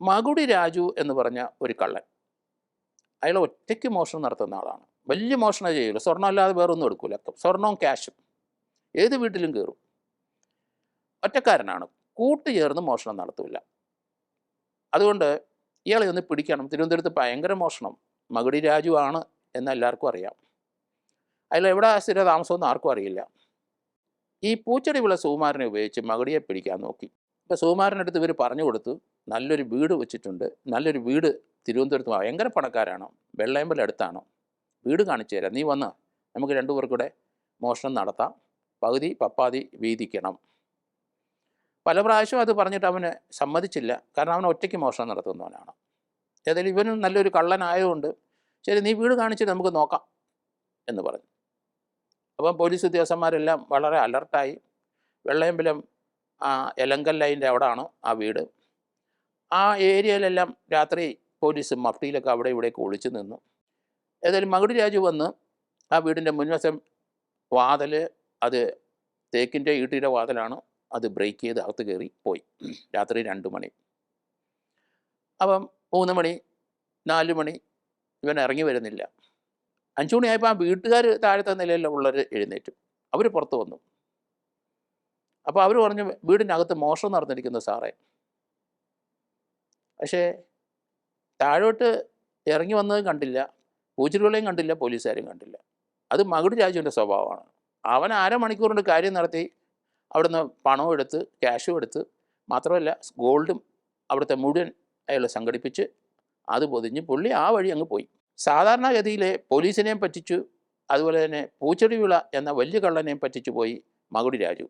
മകുടി രാജു എന്ന് പറഞ്ഞ ഒരു കള്ളൻ. അയാൾ ഒറ്റയ്ക്ക് മോഷണം നടത്തുന്ന ആളാണ്. വലിയ മോഷണം ചെയ്യില്ല സ്വർണം അല്ലാതെ വേറെ ഒന്നും എടുക്കില്ല സ്വർണവും ക്യാഷും ഏത് വീട്ടിലും കയറും. ഒറ്റക്കാരനാണ്. കൂട്ടുചേർന്ന് മോഷണം നടത്തില്ല അതുകൊണ്ട് ഇയാളെ ഒന്ന് പിടിക്കണം. തിരുവനന്തപുരത്ത് ഭയങ്കര മോഷണം. മകുടി രാജു ആണ് എന്ന് എല്ലാവർക്കും അറിയാം. അതിൽ എവിടെ സ്ഥിര താമസമൊന്നും ആർക്കും അറിയില്ല. ഈ പൂച്ചെടി വിള സുകുമാരനെ ഉപയോഗിച്ച് മകുടിയെ പിടിക്കാൻ നോക്കി. ഇപ്പം സുകുമാരന്റെ അടുത്ത് ഇവർ പറഞ്ഞു കൊടുത്തു. നല്ലൊരു വീട് വെച്ചിട്ടുണ്ട്. നല്ലൊരു വീട് തിരുവനന്തപുരത്ത് ഭയങ്കര പണക്കാരാണോ. വെള്ളയമ്പലം അടുത്താണോ. വീട് കാണിച്ചു തരാം. നീ വന്ന് നമുക്ക് രണ്ടു പേർക്കൂടെ മോഷണം നടത്താം. പകുതി പപ്പാതി വീതിക്കണം. പല പ്രാവശ്യം അത് പറഞ്ഞിട്ട് അവന് സമ്മതിച്ചില്ല. കാരണം അവൻ ഒറ്റയ്ക്ക് മോഷണം നടത്തുന്നവനാണ്. ഏതായാലും ഇവനും നല്ലൊരു കള്ളനായതുകൊണ്ട് ശരി നീ വീട് കാണിച്ചിട്ട് നമുക്ക് നോക്കാം എന്ന് പറഞ്ഞു. അപ്പം പോലീസ് ഉദ്യോഗസ്ഥന്മാരെല്ലാം വളരെ അലർട്ടായി. വെള്ളയമ്പലം ആ എലങ്കൽ ലൈന്റെ അവിടാണ് ആ വീട്. ആ ഏരിയയിലെല്ലാം രാത്രി പോലീസ് മഫ്തിയിലൊക്കെ അവിടെ ഇവിടെയൊക്കെ ഒളിച്ചു നിന്നു. ഏതായാലും മകുടി രാജു വന്ന് ആ വീടിന്റെ മുൻവശം വാതിൽ അത് തേക്കിന്റെ ഈട്ടിയുടെ വാതിലാണ് അത് ബ്രേക്ക് ചെയ്ത് അകത്ത് കയറി പോയി. രാത്രി രണ്ട് മണി. അപ്പം മൂന്ന് മണി നാല് മണി ഇവൻ ഇറങ്ങി വരുന്നില്ല. അഞ്ചു മണിയായപ്പോൾ ആ വീട്ടുകാർ താഴത്തെ നിലയിലുള്ളവർ എഴുന്നേറ്റു. അവർ പുറത്ത് വന്നു. അപ്പോൾ അവർ പറഞ്ഞു വീടിനകത്ത് മോഷണം നടന്നിരിക്കുന്നു സാറേ. പക്ഷേ താഴോട്ട് ഇറങ്ങി വന്നതും കണ്ടില്ല. പൂച്ചിരുകളെയും കണ്ടില്ല പോലീസുകാരെയും കണ്ടില്ല. അത് മകുടി രാജുവിന്റെ സ്വഭാവമാണ്. അവൻ അരമണിക്കൂർ കൊണ്ട് കാര്യം നടത്തി. അവിടുന്ന് പണവും എടുത്ത് ക്യാഷും എടുത്ത്. മാത്രമല്ല ഗോൾഡും അവിടുത്തെ മുഴുവൻ അയാൾ സംഘടിപ്പിച്ച് അത് പൊതിഞ്ഞ് പുള്ളി ആ വഴി അങ്ങ് പോയി. സാധാരണഗതിയിലെ പോലീസിനെയും പറ്റിച്ചു അതുപോലെ തന്നെ പൂച്ചെടി വിള എന്ന വലിയ കള്ളനെയും പറ്റിച്ചു പോയി മകുടി രാജു.